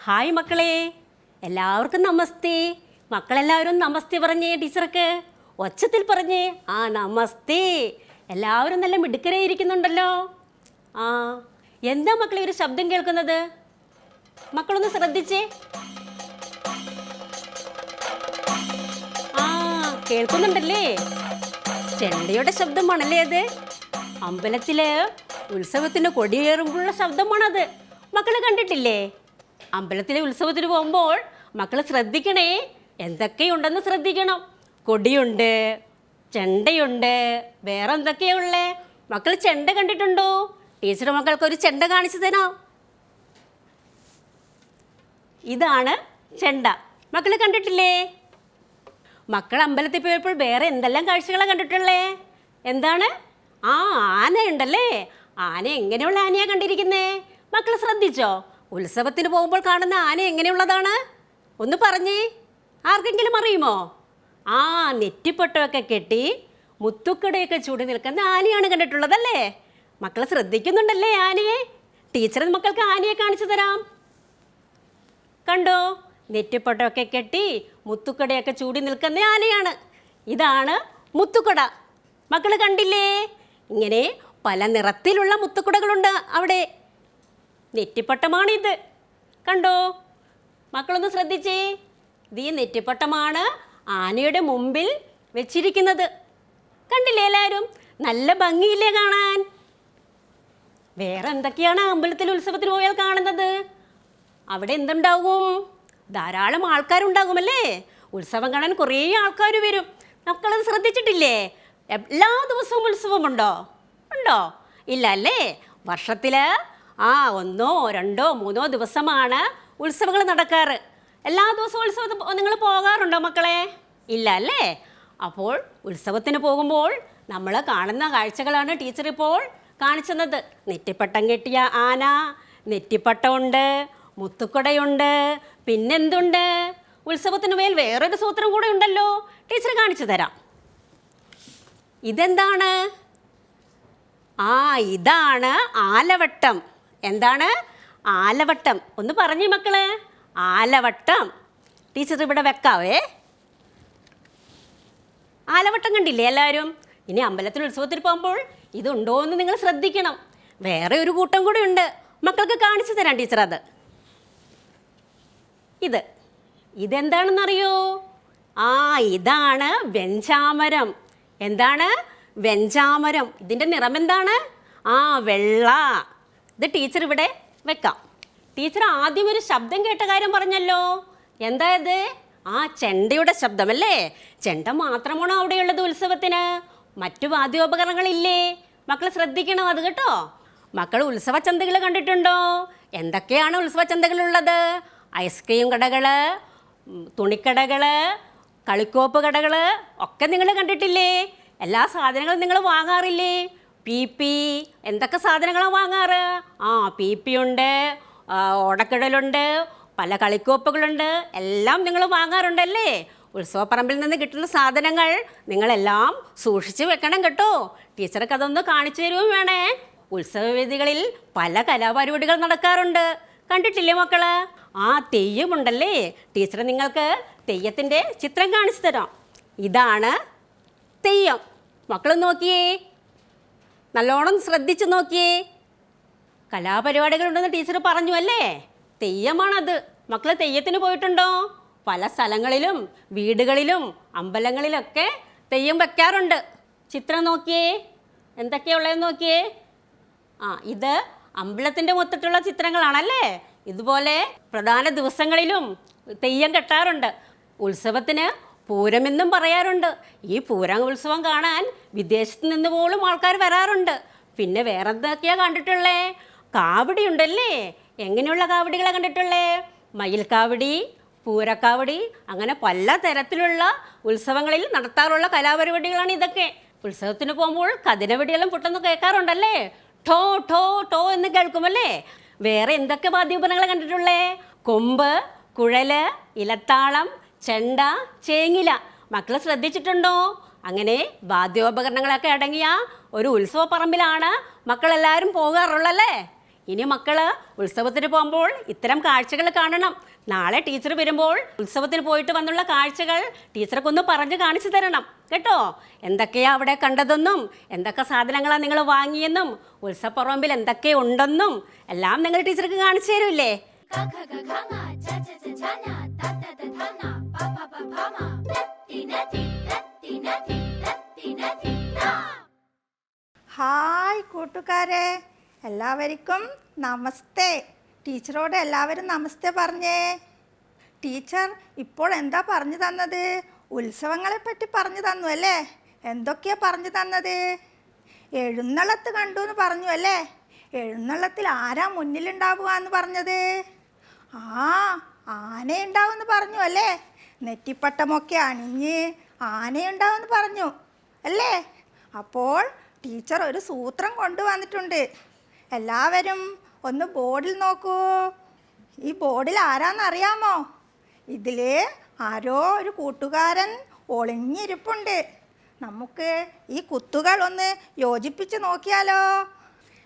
ഹോയ് മക്കളെ. എല്ലാവർക്കും നമസ്തേ. മക്കളെല്ലാവരും നമസ്തേ പറഞ്ഞേ ടീച്ചർക്ക്. ഒച്ചത്തിൽ പറഞ്ഞേ ആ നമസ്തേ. എല്ലാവരും നല്ല മിടുക്കരെ ഇരിക്കുന്നുണ്ടല്ലോ. ആ എന്താ മക്കളെ ഒരു ശബ്ദം കേൾക്കുന്നത്? മക്കളൊന്ന് ശ്രദ്ധിച്ചേ. ആ കേൾക്കുന്നുണ്ടല്ലേ? ചെണ്ടയുടെ ശബ്ദമാണല്ലേ അത്? അമ്പലത്തിൽ ഉത്സവത്തിന് കൊടിയേറുമ്പോഴുള്ള ശബ്ദമാണത്. മക്കൾ കണ്ടിട്ടില്ലേ? അമ്പലത്തിലെ ഉത്സവത്തിന് പോകുമ്പോൾ മക്കൾ ശ്രദ്ധിക്കണേ. എന്തൊക്കെയുണ്ടെന്ന് ശ്രദ്ധിക്കണം. കൊടിയുണ്ട് ചെണ്ടയുണ്ട് വേറെ എന്തൊക്കെയാ ഉള്ളേ മക്കൾ ചെണ്ട കണ്ടിട്ടുണ്ടോ? ടീച്ചർ മക്കൾക്ക് ഒരു ചെണ്ട കാണിച്ചു തരാം? ഇതാണ് ചെണ്ട. മക്കൾ കണ്ടിട്ടില്ലേ? മക്കൾ അമ്പലത്തിൽ പോയപ്പോൾ വേറെ എന്തെല്ലാം കാഴ്ചകളാണ് കണ്ടിട്ടുള്ളേ? എന്താണ്? ആ ആനയുണ്ടല്ലേ? ആന എങ്ങനെയുള്ള ആനയാണ് കണ്ടിരിക്കുന്നേ? മക്കൾ ശ്രദ്ധിച്ചോ? ഉത്സവത്തിന് പോകുമ്പോൾ കാണുന്ന ആന എങ്ങനെയുള്ളതാണ്? ഒന്ന് പറഞ്ഞേ. ആർക്കെങ്കിലും അറിയുമോ? ആ നെറ്റിപ്പൊട്ടമൊക്കെ കെട്ടി മുത്തുക്കടയൊക്കെ ചൂടി നിൽക്കുന്ന ആനയാണ് കണ്ടിട്ടുള്ളതല്ലേ? മക്കൾ ശ്രദ്ധിക്കുന്നുണ്ടല്ലേ ആനയെ? ടീച്ചർ മക്കൾക്ക് ആനയെ കാണിച്ചു തരാം. കണ്ടോ? നെറ്റിപ്പൊട്ടമൊക്കെ കെട്ടി മുത്തുക്കടയൊക്കെ ചൂടി നിൽക്കുന്ന ആനയാണ്. ഇതാണ് മുത്തുക്കട. മക്കൾ കണ്ടില്ലേ? ഇങ്ങനെ പല നിറത്തിലുള്ള മുത്തുക്കുടകളുണ്ട് അവിടെ. ഇത്. കണ്ടോ? മക്കളൊന്ന് ശ്രദ്ധിച്ചേ. ഇത് ഈ നെറ്റിപ്പട്ടമാണ് ആനയുടെ മുമ്പിൽ വെച്ചിരിക്കുന്നത്. കണ്ടില്ലേ എല്ലാവരും? നല്ല ഭംഗിയില്ലേ കാണാൻ. വേറെ എന്തൊക്കെയാണ് അമ്പലത്തിൽ ഉത്സവത്തിന് പോയാൽ കാണുന്നത്? അവിടെ എന്തുണ്ടാകും? ധാരാളം ആൾക്കാരുണ്ടാകുമല്ലേ? ഉത്സവം കാണാൻ കുറേ ആൾക്കാർ വരും. മക്കളത് ശ്രദ്ധിച്ചിട്ടില്ലേ? എല്ലാ ദിവസവും ഉത്സവമുണ്ടോ? ഉണ്ടോ? ഇല്ല അല്ലേ വർഷത്തിൽ ആ ഒന്നോ രണ്ടോ മൂന്നോ ദിവസമാണ് ഉത്സവങ്ങൾ നടക്കാറ്. എല്ലാ ദിവസവും ഉത്സവത്തിന് നിങ്ങൾ പോകാറുണ്ടോ മക്കളെ? ഇല്ല അല്ലേ അപ്പോൾ ഉത്സവത്തിന് പോകുമ്പോൾ നമ്മൾ കാണുന്ന കാഴ്ചകളാണ് ടീച്ചർ ഇപ്പോൾ കാണിച്ചത്. നെറ്റിപ്പട്ടം കെട്ടിയ ആന നെറ്റിപ്പട്ടമുണ്ട് മുത്തുക്കുടയുണ്ട് പിന്നെന്തുണ്ട്? ഉത്സവത്തിന് മേൽ വേറൊരു സൂത്രം കൂടെ ഉണ്ടല്ലോ. ടീച്ചർ കാണിച്ചു തരാം. ഇതെന്താണ്? ആ ഇതാണ് ആലവട്ടം. എന്താണ്? ആലവട്ടം. ഒന്ന് പറഞ്ഞു മക്കൾ. ആലവട്ടം. ടീച്ചർ ഇവിടെ വെക്കാവേ. ആലവട്ടം കണ്ടില്ലേ എല്ലാവരും? ഇനി അമ്പലത്തിൽ ഉത്സവത്തിൽ പോകുമ്പോൾ ഇതുണ്ടോ എന്ന് നിങ്ങൾ ശ്രദ്ധിക്കണം. വേറെ ഒരു കൂട്ടം കൂടെ ഉണ്ട്. മക്കൾക്ക് കാണിച്ചു തരാം ടീച്ചർ അത്. ഇത്. ഇതെന്താണെന്നറിയോ? ആ ഇതാണ് വെഞ്ചാമരം. എന്താണ്? വെഞ്ചാമരം. ഇതിന്റെ നിറം എന്താണ്? ആ വെള്ള. ഇത് ടീച്ചർ ഇവിടെ വെക്കാം. ടീച്ചർ ആദ്യം ഒരു ശബ്ദം കേട്ട കാര്യം പറഞ്ഞല്ലോ. എന്താ ഇത്? ആ ചെണ്ടയുടെ ശബ്ദമല്ലേ? ചെണ്ട മാത്രമാണോ അവിടെയുള്ളത് ഉത്സവത്തിന്? മറ്റു വാദ്യോപകരണങ്ങളില്ലേ? മക്കൾ ശ്രദ്ധിക്കണം അത് കേട്ടോ. മക്കൾ ഉത്സവ ചന്തകൾ കണ്ടിട്ടുണ്ടോ? എന്തൊക്കെയാണ് ഉത്സവ ചന്തകളുള്ളത് ഐസ്ക്രീം കടകൾ തുണിക്കടകൾ കളിക്കോപ്പ് കടകൾ ഒക്കെ നിങ്ങൾ കണ്ടിട്ടില്ലേ? എല്ലാ സാധനങ്ങളും നിങ്ങൾ വാങ്ങാറില്ലേ? പി പി എന്തൊക്കെ സാധനങ്ങളാണ് വാങ്ങാറ്? ആ പി പി ഉണ്ട് ഓടക്കിടലുണ്ട് പല കളിക്കോപ്പുകളുണ്ട് എല്ലാം നിങ്ങൾ വാങ്ങാറുണ്ടല്ലേ? ഉത്സവപ്പറമ്പിൽ നിന്ന് കിട്ടുന്ന സാധനങ്ങൾ നിങ്ങളെല്ലാം സൂക്ഷിച്ച് വെക്കണം കേട്ടോ. ടീച്ചർക്ക് അതൊന്ന് കാണിച്ചു തരുകയും വേണേ. ഉത്സവവേദികളിൽ പല കലാപരിപാടികൾ നടക്കാറുണ്ട്. കണ്ടിട്ടില്ലേ മക്കൾ? ആ തെയ്യമുണ്ടല്ലേ? ടീച്ചർ നിങ്ങൾക്ക് തെയ്യത്തിന്റെ ചിത്രം കാണിച്ചു തരാം. ഇതാണ് തെയ്യം. മക്കൾ നോക്കിയേ. നല്ലോണം ശ്രദ്ധിച്ചു നോക്കിയേ. കലാപരിപാടികളുണ്ടെന്ന് ടീച്ചർ പറഞ്ഞു അല്ലേ? തെയ്യമാണത്. മക്കൾ തെയ്യത്തിന് പോയിട്ടുണ്ടോ? പല സ്ഥലങ്ങളിലും വീടുകളിലും അമ്പലങ്ങളിലൊക്കെ തെയ്യം വെക്കാറുണ്ട്. ചിത്രം നോക്കിയേ. എന്തൊക്കെയുള്ളതെന്ന് നോക്കിയേ? ആ ഇത് അമ്പലത്തിന്റെ മൊത്തത്തിലുള്ള ചിത്രങ്ങളാണല്ലേ? ഇതുപോലെ പ്രധാന ദിവസങ്ങളിലും തെയ്യം കെട്ടാറുണ്ട്. ഉത്സവത്തിന് പൂരമെന്നും പറയാറുണ്ട്. ഈ പൂരം ഉത്സവം കാണാൻ വിദേശത്ത് നിന്ന് പോലും ആൾക്കാർ വരാറുണ്ട്. പിന്നെ വേറെ എന്തൊക്കെയാ കണ്ടിട്ടുള്ളേ കാവടി ഉണ്ടല്ലേ എങ്ങനെയുള്ള കാവടികളെ കണ്ടിട്ടുള്ളേ? മയിൽക്കാവടി പൂരക്കാവടി അങ്ങനെ പല തരത്തിലുള്ള ഉത്സവങ്ങളിൽ നടത്താറുള്ള കലാപരിപാടികളാണ് ഇതൊക്കെ. ഉത്സവത്തിന് പോകുമ്പോൾ കതിരവെടിയെല്ലാം പൊട്ടെന്ന് കേൾക്കാറുണ്ടല്ലേ? ടോ ടോ ടോ എന്ന് കേൾക്കുമല്ലേ? വേറെ എന്തൊക്കെ വാദ്യോപകരണങ്ങൾ കണ്ടിട്ടുള്ളേ? കൊമ്പ് കുഴൽ ഇലത്താളം ചെണ്ട ചേങ്ങില. മക്കൾ ശ്രദ്ധിച്ചിട്ടുണ്ടോ? അങ്ങനെ വാദ്യോപകരണങ്ങളൊക്കെ അടങ്ങിയ ഒരു ഉത്സവ പറമ്പിലാണ് മക്കളെല്ലാവരും പോകാറുള്ളല്ലേ? ഇനി മക്കൾ ഉത്സവത്തിന് പോകുമ്പോൾ ഇത്തരം കാഴ്ചകൾ കാണണം. നാളെ ടീച്ചർ വരുമ്പോൾ ഉത്സവത്തിന് പോയിട്ട് വന്നുള്ള കാഴ്ചകൾ ടീച്ചർക്കൊന്ന് പറഞ്ഞ് കാണിച്ചു തരണം. കേട്ടോ? എന്തൊക്കെയാ അവിടെ കണ്ടതെന്നും എന്തൊക്കെ സാധനങ്ങളാണ് നിങ്ങൾ വാങ്ങിയെന്നും ഉത്സവപ്പറമ്പിൽ എന്തൊക്കെ ഉണ്ടെന്നും എല്ലാം നിങ്ങൾ ടീച്ചർക്ക് കാണിച്ചു തരൂല്ലേ? ഹായ് കൂട്ടുകാരെ. എല്ലാവർക്കും നമസ്തേ. ടീച്ചറോട് എല്ലാവരും നമസ്തേ പറഞ്ഞേ. ടീച്ചർ ഇപ്പോൾ എന്താ പറഞ്ഞു തന്നത്? ഉത്സവങ്ങളെ പറ്റി പറഞ്ഞു തന്നു അല്ലേ? എന്തൊക്കെയാ പറഞ്ഞു തന്നത്? എഴുന്നള്ളത്ത് കണ്ടു എന്ന് പറഞ്ഞു അല്ലേ? എഴുന്നള്ളത്തിൽ ആരാ മുന്നിലുണ്ടാവുക എന്ന് പറഞ്ഞത്? ആ ആനയുണ്ടാവുമെന്ന് പറഞ്ഞു അല്ലേ? നെറ്റിപ്പട്ടമൊക്കെ അണിഞ്ഞ് ആനയുണ്ടാവുമെന്ന് പറഞ്ഞു അല്ലേ? അപ്പോൾ ടീച്ചർ ഒരു സൂത്രം കൊണ്ടുവന്നിട്ടുണ്ട്. എല്ലാവരും ഒന്ന് ബോർഡിൽ നോക്കൂ. ഈ ബോർഡിൽ ആരാന്നറിയാമോ ഇതിൽ ആരോ ഒരു കൂട്ടുകാരൻ ഒളിഞ്ഞിരിപ്പുണ്ട്. നമുക്ക് ഈ കുത്തുകൾ ഒന്ന് യോജിപ്പിച്ച് നോക്കിയാലോ?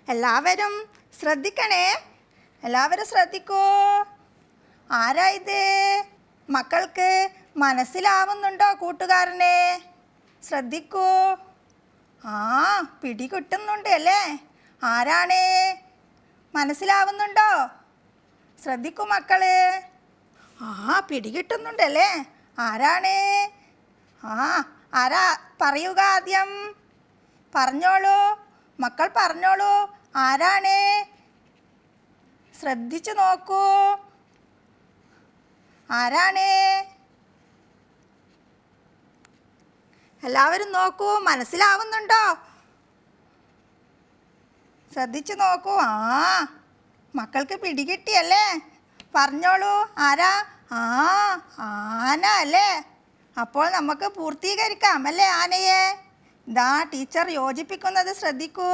എല്ലാവരും ശ്രദ്ധിക്കണേ. എല്ലാവരും ശ്രദ്ധിക്കൂ. ആരാ ഇത്? മക്കൾക്ക് മനസ്സിലാവുന്നുണ്ടോ കൂട്ടുകാരനെ? ശ്രദ്ധിക്കൂ. ആ പിടി കിട്ടുന്നുണ്ട് അല്ലേ? ആരാണ്? മനസ്സിലാവുന്നുണ്ടോ? ശ്രദ്ധിക്കൂ മക്കൾ. ആ പിടികിട്ടുന്നുണ്ടല്ലേ? ആരാണേ? ആ ആരാ? പറയുക ആദ്യം. പറഞ്ഞോളൂ. മക്കൾ പറഞ്ഞോളൂ. ആരാണ്? ശ്രദ്ധിച്ചു നോക്കൂ. ആരാണ്? എല്ലാവരും നോക്കൂ. മനസ്സിലാവുന്നുണ്ടോ? ശ്രദ്ധിച്ചു നോക്കൂ. ആ മക്കൾക്ക് പിടികിട്ടിയല്ലേ? പറഞ്ഞോളൂ. ആരാ? ആ ആന അല്ലേ? അപ്പോൾ നമുക്ക് പൂർത്തീകരിക്കാം അല്ലേ ആനയെ? ഇതാ ടീച്ചർ യോജിപ്പിക്കുന്നത് ശ്രദ്ധിക്കൂ.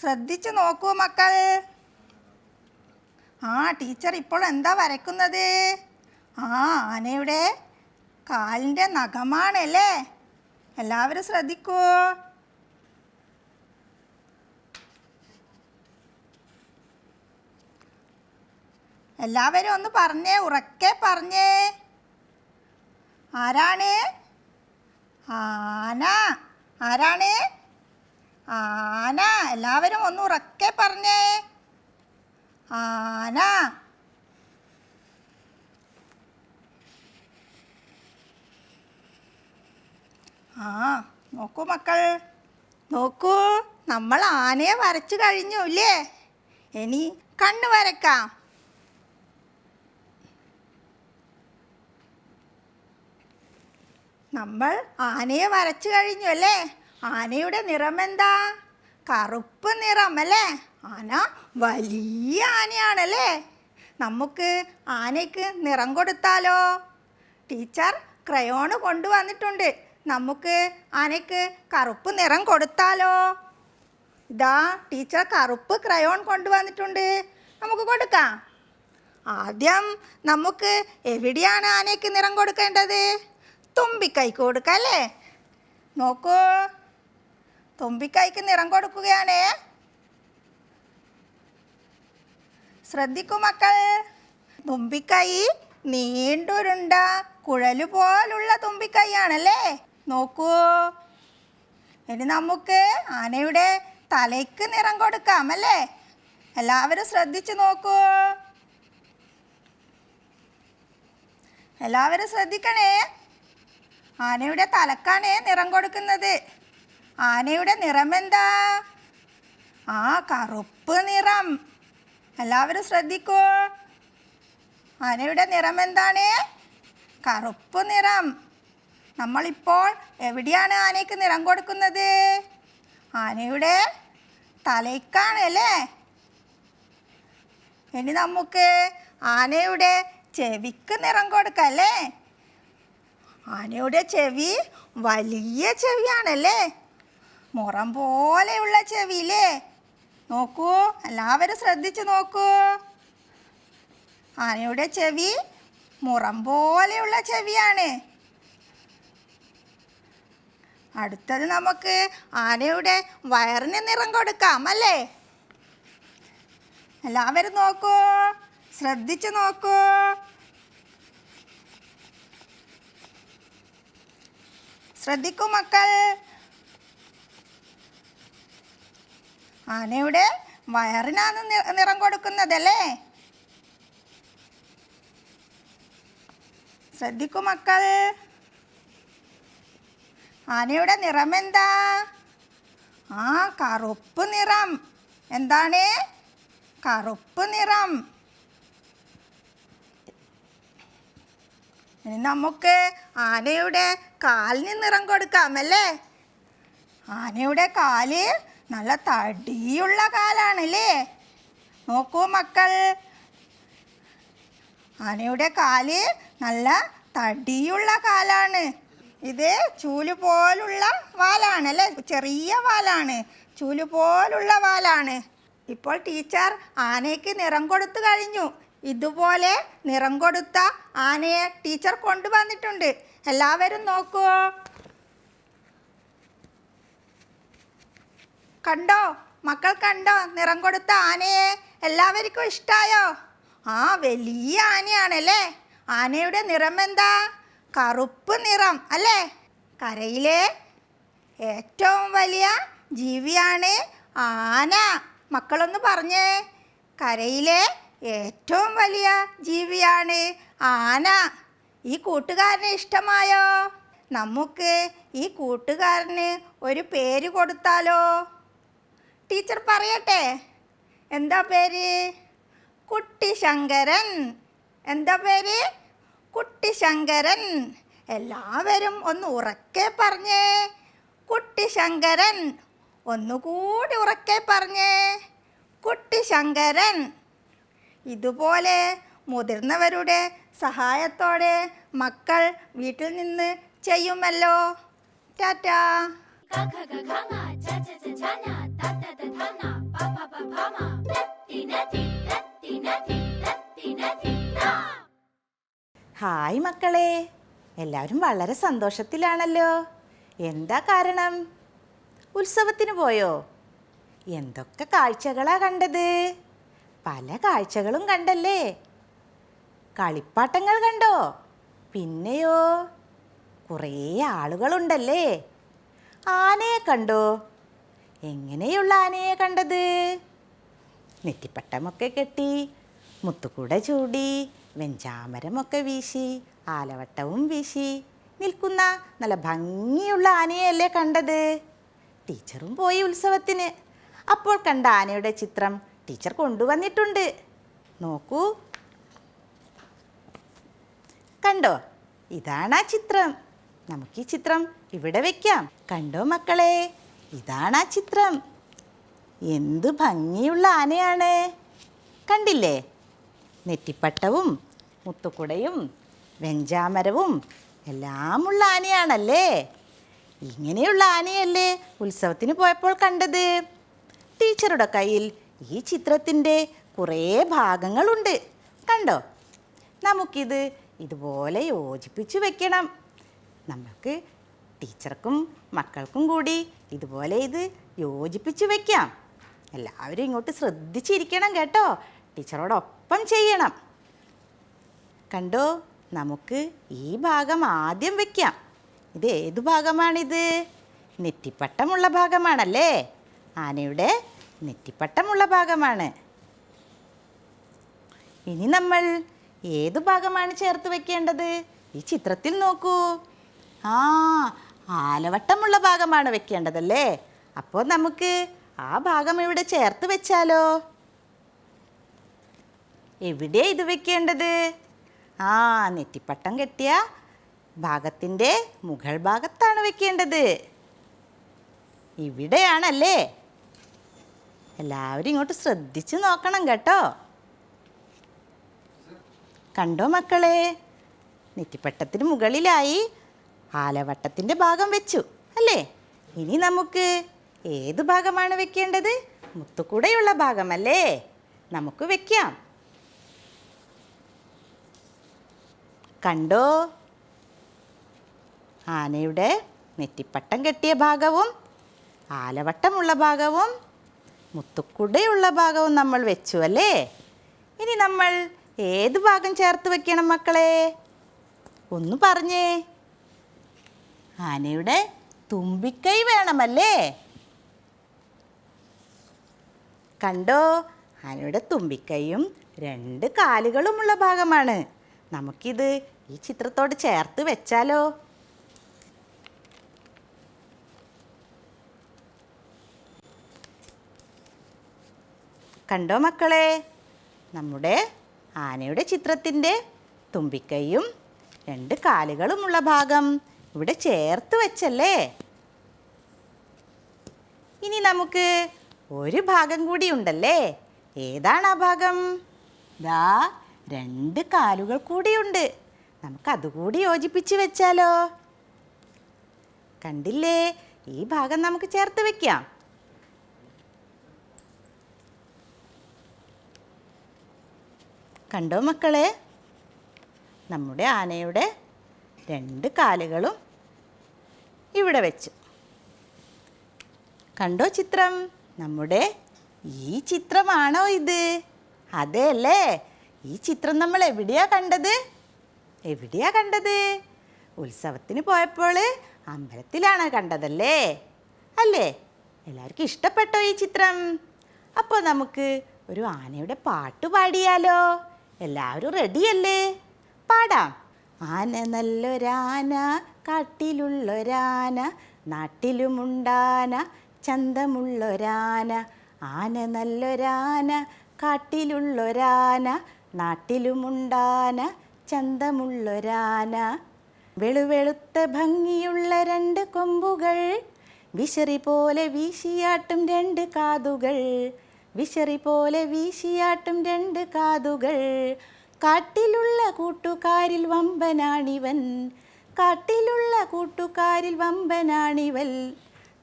ശ്രദ്ധിച്ചു നോക്കൂ മക്കൾ. ആ ടീച്ചർ ഇപ്പോൾ എന്താ വരയ്ക്കുന്നത്? ആ ആനയുടെ കാലിന്റെ നഖമാണല്ലേ? എല്ലാവരും ശ്രദ്ധിക്കൂ. എല്ലാവരും ഒന്ന് പറഞ്ഞേ ഉറക്കെ പറഞ്ഞേ. ആരാണ്? ആന. ആരാണ്? ആന. എല്ലാവരും ഒന്ന് ഉറക്കെ പറഞ്ഞേ. ആന. ആ നോക്കൂ മക്കൾ. നോക്കൂ നമ്മൾ ആനയെ വരച്ചു കഴിഞ്ഞു ഇല്ലേ? ഇനി കണ്ണ് വരക്കാം നമ്മൾ ആനയെ വരച്ചു കഴിഞ്ഞു അല്ലേ? ആനയുടെ നിറം എന്താ? കറുപ്പ് നിറം അല്ലേ? ആന വലിയ ആനയാണല്ലേ? നമുക്ക് ആനയ്ക്ക് നിറം കൊടുത്താലോ? ടീച്ചർ ക്രയോണ് കൊണ്ടുവന്നിട്ടുണ്ട്. നമുക്ക് ആനയ്ക്ക് കറുപ്പ് നിറം കൊടുത്താലോ? ഇതാ ടീച്ചർ കറുപ്പ് ക്രയോൺ കൊണ്ടുവന്നിട്ടുണ്ട്. നമുക്ക് കൊടുക്കാം. ആദ്യം നമുക്ക് എവിടെയാണ് ആനയ്ക്ക് നിറം കൊടുക്കേണ്ടത്? തുമ്പിക്കൈക്ക് കൊടുക്കാം അല്ലേ നോക്കൂ. തുമ്പിക്കൈക്ക് നിറം കൊടുക്കുകയാണേ. ശ്രദ്ധിക്കൂ മക്കൾ. തുമ്പിക്കൈ നീണ്ടുരുണ്ട കുഴലു പോലുള്ള തുമ്പിക്കൈയാണല്ലേ? നോക്കൂ. ഇനി നമുക്ക് ആനയുടെ തലയ്ക്ക് നിറം കൊടുക്കാം അല്ലേ? എല്ലാവരും ശ്രദ്ധിച്ചു നോക്കൂ. എല്ലാവരും ശ്രദ്ധിക്കണേ. ആനയുടെ തലക്കാണ് നിറം കൊടുക്കുന്നത്. ആനയുടെ നിറം എന്താ? ആ കറുപ്പ് നിറം. എല്ലാവരും ശ്രദ്ധിക്കൂ. ആനയുടെ നിറം എന്താണ്? കറുപ്പ് നിറം. നമ്മളിപ്പോൾ എവിടെയാണ് ആനയ്ക്ക് നിറം കൊടുക്കുന്നത്? ആനയുടെ തലയ്ക്കാണ് അല്ലേ? ഇനി നമുക്ക് ആനയുടെ ചെവിക്ക് നിറം കൊടുക്കല്ലേ ആനയുടെ ചെവി വലിയ ചെവിയാണല്ലേ? മുറം പോലെയുള്ള ചെവിയില്ലേ? നോക്കൂ എല്ലാവരും ശ്രദ്ധിച്ചു നോക്കൂ. ആനയുടെ ചെവി മുറം പോലെയുള്ള ചെവിയാണ്. അടുത്തത് നമുക്ക് ആനയുടെ വയറിന് നിറം കൊടുക്കാം അല്ലേ? എല്ലാവരും നോക്കൂ ശ്രദ്ധിച്ചു നോക്കൂ. ശ്രദ്ധിക്കൂ മക്കൾ. ആനയുടെ വയറിനാണ് നിറം കൊടുക്കുന്നതല്ലേ? ശ്രദ്ധിക്കൂ മക്കൾ. ആനയുടെ നിറം എന്താ ആ കറുപ്പ് നിറം. എന്താണ്? കറുപ്പ് നിറം. ഇനി നമുക്ക് ആനയുടെ കാലിന് നിറം കൊടുക്കാമല്ലേ? ആനയുടെ കാൽ നല്ല തടിയുള്ള കാലാണല്ലേ? നോക്കൂ മക്കൾ. ആനയുടെ കാൽ നല്ല തടിയുള്ള കാലാണ്. ഇത് ചൂൽ പോലുള്ള വാലാണ് അല്ലേ ചെറിയ വാലാണ്. ചൂൽ പോലുള്ള വാലാണ്. ഇപ്പോൾ ടീച്ചർ ആനയ്ക്ക് നിറം കൊടുത്തു കഴിഞ്ഞു. ഇതുപോലെ നിറം കൊടുത്ത ആനയെ ടീച്ചർ കൊണ്ടുവന്നിട്ടുണ്ട്. എല്ലാവരും നോക്കൂ. കണ്ടോ? മക്കൾ കണ്ടോ? നിറം കൊടുത്ത ആനയെ എല്ലാവർക്കും ഇഷ്ടായോ? ആ വലിയ ആനയാണല്ലേ? ആനയുടെ നിറം എന്താ? കറുപ്പ് നിറം അല്ലേ? കരയിലെ ഏറ്റവും വലിയ ജീവിയാണ് ആന. മക്കളൊന്ന് പറഞ്ഞേ. കരയിലെ ഏറ്റവും വലിയ ജീവിയാണ് ആന. ഈ കൂട്ടുകാരനെ ഇഷ്ടമായോ? നമുക്ക് ഈ കൂട്ടുകാരന് ഒരു പേര് കൊടുത്താലോ? ടീച്ചർ പറയട്ടെ. എന്താ പേര്? കുട്ടി ശങ്കരൻ എന്താ പേര്? കുട്ടി ശങ്കരൻ എല്ലാവരും ഒന്ന് ഉറക്കെ പറഞ്ഞേ. കുട്ടി ശങ്കരൻ ഒന്നുകൂടി ഉറക്കെ പറഞ്ഞേ. കുട്ടി ശങ്കരൻ ഇതുപോലെ മുതിർന്നവരുടെ സഹായത്തോടെ മക്കൾ വീട്ടിൽ നിന്ന് ചെയ്യുമല്ലോ. ടാറ്റാ. ഹായ് മക്കളെ. എല്ലാവരും വളരെ സന്തോഷത്തിലാണല്ലോ. എന്താ കാരണം? ഉത്സവത്തിന് പോയോ? എന്തൊക്കെ കാഴ്ചകളാ കണ്ടത്? പല കാഴ്ചകളും കണ്ടല്ലേ? കളിപ്പാട്ടങ്ങൾ കണ്ടോ? പിന്നെയോ? കുറേ ആളുകളുണ്ടല്ലേ? ആനയെ കണ്ടോ? എങ്ങനെയുള്ള ആനയെ കണ്ടത്? നെറ്റിപ്പട്ടമൊക്കെ കെട്ടി മുത്തുകൂട ചൂടി വെഞ്ചാമരമൊക്കെ വീശി ആലവട്ടവും വീശി. നിൽക്കുന്ന നല്ല ഭംഗിയുള്ള ആനയല്ലേ കണ്ടത്? ടീച്ചറും പോയി ഉത്സവത്തിന്. അപ്പോൾ കണ്ട ആനയുടെ ചിത്രം ടീച്ചർ കൊണ്ടുവന്നിട്ടുണ്ട്. നോക്കൂ. കണ്ടോ? ഇതാണ് ആ ചിത്രം. നമുക്ക് ഈ ചിത്രം ഇവിടെ വെക്കാം. കണ്ടോ മക്കളെ? ഇതാണ് ആ ചിത്രം. എന്ത് ഭംഗിയുള്ള ആനയാണ്. കണ്ടില്ലേ? നെറ്റിപ്പട്ടവും മുത്തുക്കുടയും വെഞ്ചാമരവും എല്ലാമുള്ള ആനയാണല്ലേ? ഇങ്ങനെയുള്ള ആനയല്ലേ ഉത്സവത്തിന് പോയപ്പോൾ കണ്ടത്. ടീച്ചറുടെ കയ്യിൽ ഈ ചിത്രത്തിന്റെ കുറേ ഭാഗങ്ങളുണ്ട്. കണ്ടോ? നമുക്കിത് ഇതുപോലെ യോജിപ്പിച്ച് വെക്കണം. നമുക്ക് ടീച്ചർക്കും മക്കൾക്കും കൂടി ഇതുപോലെ ഇത് യോജിപ്പിച്ച് വെക്കാം. എല്ലാവരും ഇങ്ങോട്ട് ശ്രദ്ധിച്ചിരിക്കണം കേട്ടോ. ടീച്ചറോടൊപ്പം ചെയ്യണം. കണ്ടോ? നമുക്ക് ഈ ഭാഗം ആദ്യം വെക്കാം. ഇത് ഏത് ഭാഗമാണിത്? നെറ്റിപ്പട്ടമുള്ള ഭാഗമാണല്ലേ? ആനയുടെ നെറ്റിപ്പട്ടമുള്ള ഭാഗമാണ്. ഇനി നമ്മൾ ഏത് ഭാഗമാണ് ചേർത്ത് വെക്കേണ്ടത്? ഈ ചിത്രത്തിൽ നോക്കൂ. ആ ആലവട്ടമുള്ള ഭാഗമാണ് വെക്കേണ്ടതല്ലേ? അപ്പോൾ നമുക്ക് ആ ഭാഗം ഇവിടെ ചേർത്ത് വെച്ചാലോ? എവിടെ ഇത് വെക്കേണ്ടത്? ആ നെറ്റിപ്പട്ടം കെട്ടിയ ഭാഗത്തിന്റെ മുകൾ ഭാഗത്താണ് വെക്കേണ്ടത്. ഇവിടെയാണല്ലേ? എല്ലാവരും ഇങ്ങോട്ട് ശ്രദ്ധിച്ച് നോക്കണം കേട്ടോ. കണ്ടോ മക്കളെ? നെറ്റിപ്പട്ടത്തിന് മുകളിലായി ആലവട്ടത്തിന്റെ ഭാഗം വെച്ചു അല്ലേ? ഇനി നമുക്ക് ഏത് ഭാഗമാണ് വെക്കേണ്ടത്? മുത്തുകൂടെയുള്ള ഭാഗമല്ലേ? നമുക്ക് വെക്കാം. കണ്ടോ? ആനയുടെ നെറ്റിപ്പട്ടം കെട്ടിയ ഭാഗവും ആലവട്ടമുള്ള ഭാഗവും മുത്തുക്കുടയുള്ള ഭാഗവും നമ്മൾ വെച്ചു അല്ലേ? ഇനി നമ്മൾ ഏത് ഭാഗം ചേർത്ത് വെക്കണം മക്കളെ? ഒന്ന് പറഞ്ഞേ. ആനയുടെ തുമ്പിക്കൈ വേണമല്ലേ? കണ്ടോ? ആനയുടെ തുമ്പിക്കൈയും രണ്ട് കാലുകളുമുള്ള ഭാഗമാണ്. നമുക്കിത് ഈ ചിത്രത്തോട് ചേർത്ത് വെച്ചാലോ? കണ്ടോ മക്കളെ? നമ്മുടെ ആനയുടെ ചിത്രത്തിന്റെ തുമ്പിക്കൈയും രണ്ട് കാലുകളുമുള്ള ഭാഗം ഇവിടെ ചേർത്ത് വെച്ചല്ലേ? ഇനി നമുക്ക് ഒരു ഭാഗം കൂടി ഉണ്ടല്ലേ? ഏതാണ് ആ ഭാഗം? ദാ രണ്ട് കാലുകൾ കൂടിയുണ്ട് നമുക്ക് അതുകൂടി യോജിപ്പിച്ച് വെച്ചാലോ? കണ്ടില്ലേ? ഈ ഭാഗം നമുക്ക് ചേർത്ത് വെക്കാം. കണ്ടോ മക്കളെ? നമ്മുടെ ആനയുടെ രണ്ട് കാലുകളും ഇവിടെ വെച്ചു. കണ്ടോ ചിത്രം? നമ്മുടെ ഈ ചിത്രമാണോ ഇത്? അതെ അല്ലേ? ഈ ചിത്രം നമ്മൾ എവിടെയാ കണ്ടത്? എവിടെയാ കണ്ടത്? ഉത്സവത്തിന് പോയപ്പോൾ അമ്പലത്തിലാണ് കണ്ടതല്ലേ? അല്ലേ? എല്ലാവർക്കും ഇഷ്ടപ്പെട്ടോ ഈ ചിത്രം? അപ്പോൾ നമുക്ക് ഒരു ആനയുടെ പാട്ട് പാടിയാലോ? എല്ലാവരും റെഡിയല്ലേ പാടാം. ആന നല്ലൊരാന കാട്ടിലുള്ളൊരാന നാട്ടിലുമുണ്ടാന ചന്തമുള്ളൊരാന. ആന നല്ലൊരാന കാട്ടിലുള്ളൊരാന നാട്ടിലുമുണ്ടാന ചന്തമുള്ളൊരാന. വെളുവെളുത്ത ഭംഗിയുള്ള രണ്ട് കൊമ്പുകൾ വിശറി പോലെ വീശിയാട്ടും രണ്ട് കാതുകൾ. വിശറി പോലെ വീശിയാട്ടും രണ്ട് കാതുകൾ. കാട്ടിലുള്ള കൂട്ടുകാരിൽ വമ്പനാണിവൻ. കാട്ടിലുള്ള കൂട്ടുകാരിൽ വമ്പനാണിവൽ.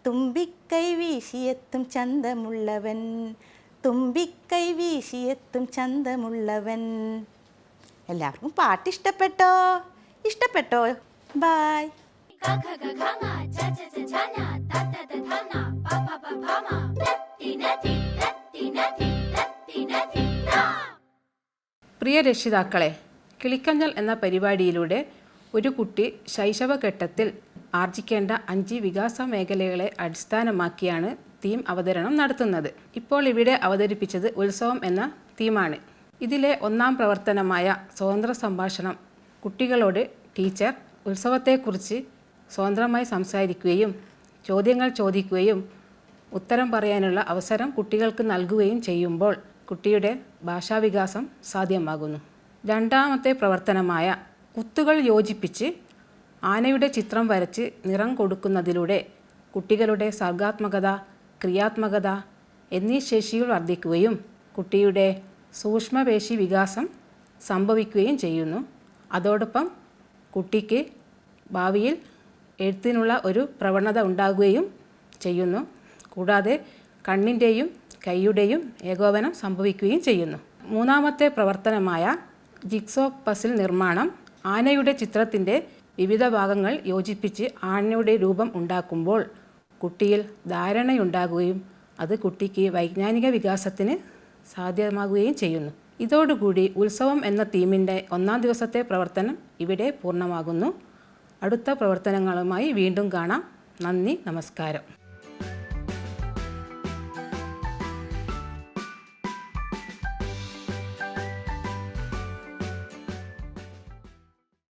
തുമ്പിക്കൈ വീശിയെത്തും ചന്തമുള്ളവൻ. തുമ്പിക്കൈ വീശിയെത്തും ചന്തമുള്ളവൻ. എല്ലാവർക്കും പാട്ട് ഇഷ്ടപ്പെട്ടോ? ഇഷ്ടപ്പെട്ടോ? ബായ്. 가 പ്രിയ രക്ഷിതാക്കളെ കിളിക്കഞ്ഞൽ എന്ന പരിപാടിയിലൂടെ ഒരു കുട്ടി ശൈശവഘട്ടത്തിൽ ആർജിക്കേണ്ട അഞ്ച് വികാസ മേഖലകളെ അടിസ്ഥാനമാക്കിയാണ് തീം അവതരണം നടത്തുന്നത്. ഇപ്പോൾ ഇവിടെ അവതരിപ്പിച്ചത് ഉത്സവം എന്ന തീമാണ്. ഇതിലെ ഒന്നാം പ്രവർത്തനമായ സ്വതന്ത്ര സംഭാഷണം കുട്ടികളോട് ടീച്ചർ ഉത്സവത്തെക്കുറിച്ച് സ്വതന്ത്രമായി സംസാരിക്കുകയും ചോദ്യങ്ങൾ ചോദിക്കുകയും ഉത്തരം പറയാനുള്ള അവസരം കുട്ടികൾക്ക് നൽകുകയും ചെയ്യുമ്പോൾ കുട്ടിയുടെ ഭാഷാവികാസം സാധ്യമാകുന്നു. രണ്ടാമത്തെ പ്രവർത്തനമായ കുത്തുകൾ യോജിപ്പിച്ച് ആനയുടെ ചിത്രം വരച്ച് നിറം കൊടുക്കുന്നതിലൂടെ കുട്ടികളുടെ സർഗാത്മകത ക്രിയാത്മകത എന്നീ ശേഷികൾ വർദ്ധിക്കുകയും കുട്ടിയുടെ സൂക്ഷ്മപേശി വികാസം സംഭവിക്കുകയും ചെയ്യുന്നു. അതോടൊപ്പം കുട്ടിക്ക് ഭാവിയിൽ എഴുത്തിനുള്ള ഒരു പ്രവണത ഉണ്ടാകുകയും ചെയ്യുന്നു. കൂടാതെ കണ്ണിന്റെയും കൈയുടെയും ഏകോപനം സംഭവിക്കുകയും ചെയ്യുന്നു. മൂന്നാമത്തെ പ്രവർത്തനമായ ജിക്സോ പസിൽ നിർമ്മാണം ആനയുടെ ചിത്രത്തിന്റെ വിവിധ ഭാഗങ്ങൾ യോജിപ്പിച്ച് ആനയുടെ രൂപം ഉണ്ടാക്കുമ്പോൾ കുട്ടിയിൽ ധാരണയുണ്ടാകുകയും അത് കുട്ടിക്ക് വൈജ്ഞാനിക വികാസത്തിന് സാധ്യമാകുകയും ചെയ്യുന്നു. ഇതോടുകൂടി ഉത്സവം എന്ന തീമിന്റെ ഒന്നാം ദിവസത്തെ പ്രവർത്തനം ഇവിടെ പൂർണമാകുന്നു. അടുത്ത പ്രവർത്തനങ്ങളുമായി വീണ്ടും കാണാം. നന്ദി നമസ്കാരം.